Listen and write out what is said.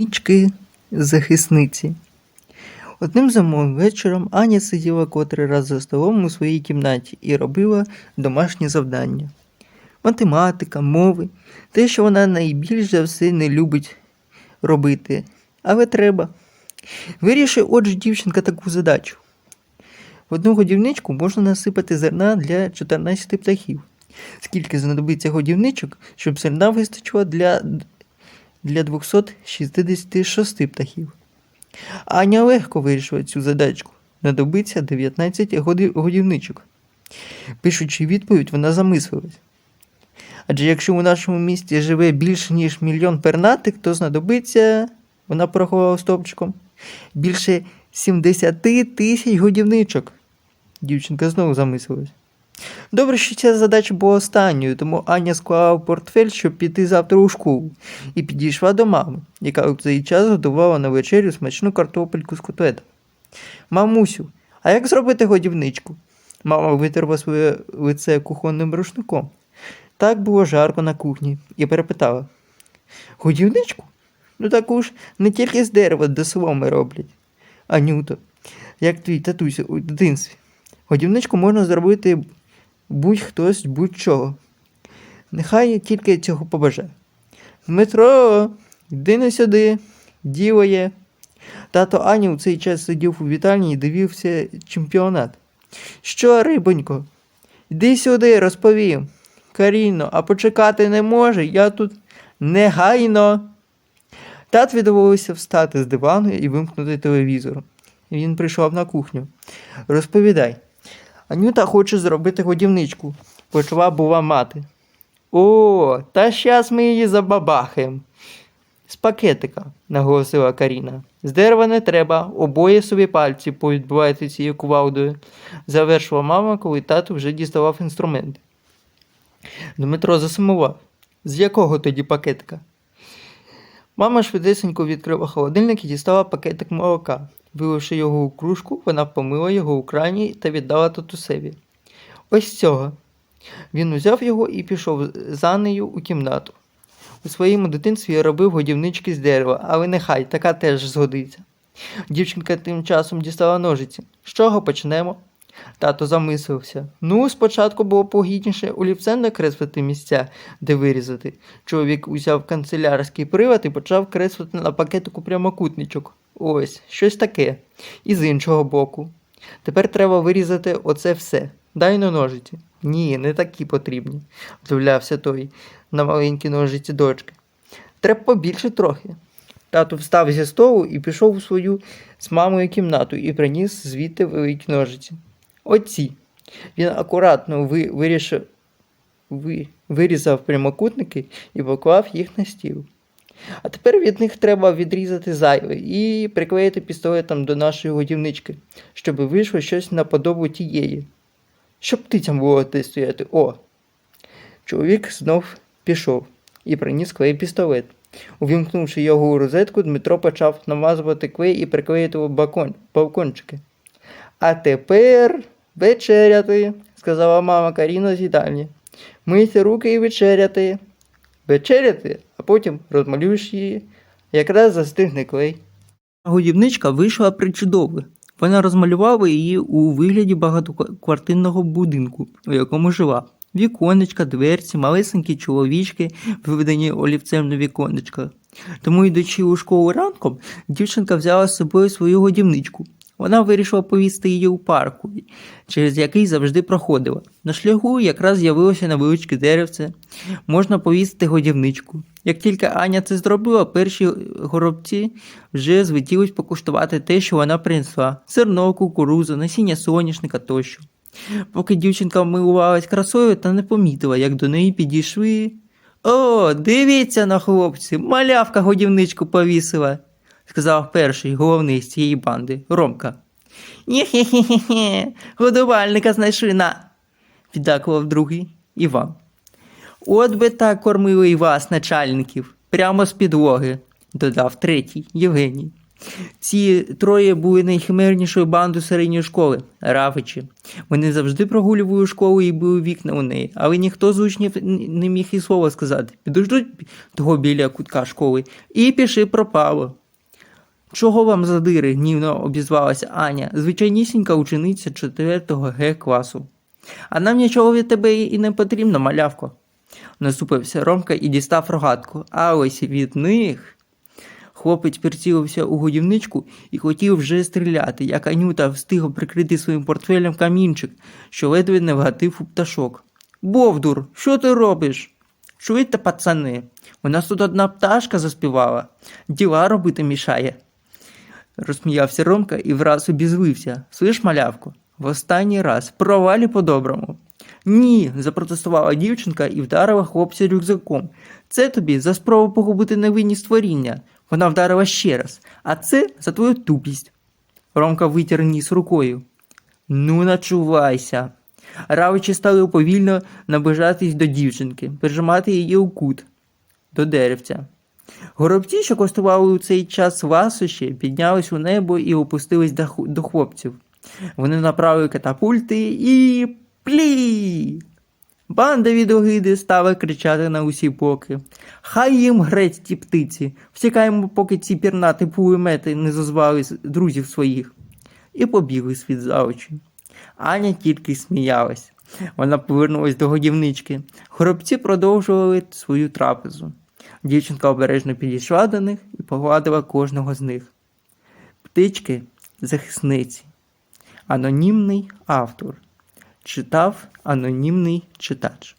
Нічки захисниці. Одним зимовим вечором Аня сиділа котрий раз за столом у своїй кімнаті і робила домашні завдання. Математика, мови, те, що вона найбільш за все не любить робити. Але треба. Вирішив отже дівчинка таку задачу. В одну годівничку можна насипати зерна для 14 птахів. Скільки знадобиться годівничок, щоб зерна вистачило для для 266 птахів. Аня легко вирішила цю задачку. Надобиться 19 годівничок. Пишучи відповідь, вона замислилась. Адже якщо у нашому місті живе більше, ніж мільйон пернатих, то знадобиться, вона порахувала стовпчиком, більше 70 тисяч годівничок. Дівчинка знову замислилась. Добре, що ця задача була останньою, тому Аня склала портфель, щоб піти завтра у школу, і підійшла до мами, яка у цей час готувала на вечерю смачну картопельку з котлетом. Мамусю, а як зробити годівничку? Мама витерла своє лице кухонним рушником. Так було жарко на кухні, і перепитала: Годівничку? Ну таку ж не тільки з дерева до соломи роблять. Анюто, як твій татусь у дитинстві. Годівничку можна зробити будь-хтось будь-чого. Нехай тільки цього побажає. Дмитро, йди не сюди, діло є. Тато Ані у цей час сидів у вітальні і дивився чемпіонат. Що, рибонько? Йди сюди, розповім. Каріно, а почекати не може, я тут негайно. Тат відмовився встати з дивану і вимкнути телевізор. Він прийшов на кухню. Розповідай. Анюта хоче зробити годівничку, почала була мати. О, та щас ми її забабахаємо. З пакетика, наголосила Каріна. З дерева не треба, обоє собі пальці повідбивайте цією кувалдою, завершила мама, коли тато вже діставав інструменти. Дмитро засумував. З якого тоді пакетика? Мама швидесенько відкрила холодильник і дістала пакетик молока. Виливши його у кружку, вона помила його у крані та віддала татусеві. Ось цього. Він узяв його і пішов за нею у кімнату. У своєму дитинстві я робив годівнички з дерева, але нехай така теж згодиться. Дівчинка тим часом дістала ножиці. З чого почнемо? Тато замислився. Ну, спочатку було погідніше олівцем накреслити місця, де вирізати. Чоловік узяв канцелярський привод і почав креслити на пакетику прямокутничок. Ось, щось таке. І з іншого боку. Тепер треба вирізати оце все. Дай на ножиці. Ні, не такі потрібні, вдивлявся той на маленькі ножиці дочки. Треба побільше трохи. Тато встав зі столу і пішов у свою з мамою кімнату і приніс звідти великі ножиці. Оці. Він акуратно ви, вирішив, ви, вирізав прямокутники і поклав їх на стіл. А тепер від них треба відрізати зайве і приклеїти пістолетом до нашої годівнички, щоб вийшло щось наподобу тієї. Щоб птицям було де стояти. О. Чоловік знов пішов і приніс клей пістолет. Увімкнувши його у розетку, Дмитро почав намазувати клей і приклеїти у бакон, балкончики. А тепер вечеряти, сказала мама Каріна з їдальні. Мийте руки і вечеряти. Вечеряти, а потім розмалюєш її. Якраз застигне клей. Годівничка вийшла причудово. Вона розмалювала її у вигляді багатоквартирного будинку, у якому жила. Віконечка, дверці, малесенькі чоловічки, виведені олівцем на віконечка. Тому, йдучи у школу ранком, дівчинка взяла з собою свою годівничку. Вона вирішила повісти її у парку, через який завжди проходила. На шляху якраз з'явилося невеличке деревце. Можна повісити годівничку. Як тільки Аня це зробила, перші горобці вже злетілись покуштувати те, що вона принесла: зерно, кукурузу, насіння соняшника тощо. Поки дівчинка милувалась красою та не помітила, як до неї підійшли. О, дивіться на хлопці, малявка годівничку повісила, сказав перший головний з цієї банди Ромка. Ні-хе-хе-хе, годувальника знайшли на, піддакував другий Іван. От би так кормили і вас, начальників, прямо з підлоги, додав третій Євгеній. Ці троє були найхимернішою бандою середньої школи Равичі. Вони завжди прогулювали школу і били вікна у неї, але ніхто з учнів не міг і слова сказати. Підождуть того біля кутка школи і піши пропало. Чого вам задири? гнівно обізвалася Аня, звичайнісінька учениця 4 Г класу. А нам нічого від тебе і не потрібно, малявко. Насупився Ромка і дістав рогатку. А ось від них. Хлопець прицілився у годівничку і хотів вже стріляти, як Анюта встигла прикрити своїм портфелем камінчик, що ледве не вгатив у пташок. Бовдур, що ти робиш? Чуєте, пацани? У нас тут одна пташка заспівала. Діла робити мішає. Розсміявся Ромка і враз обізвився. Слиш, малявко, в останній раз провалі по-доброму. Ні, запротестувала дівчинка і вдарила хлопця рюкзаком. Це тобі за спробу погубити невинні створіння. Вона вдарила ще раз, а це за твою тупість. Ромка витер ніс рукою. Ну, начувайся. Равичі стали повільно наближатись до дівчинки, прижимати її у кут до деревця. Горобці, що коштували у цей час ласощі, піднялись у небо і опустились до, хлопців. Вони направили катапульти і плі. Банда від огиди стала кричати на усі боки. Хай їм грець ті птиці, втікаємо, поки ці пірнати пулемети не зазвали друзів своїх. І побігли світ за очі. Аня тільки сміялась. Вона повернулась до годівнички. Горобці продовжували свою трапезу. Дівчинка обережно підійшла до них і погладила кожного з них. Птички захисниці. Анонімний автор. Читав анонімний читач.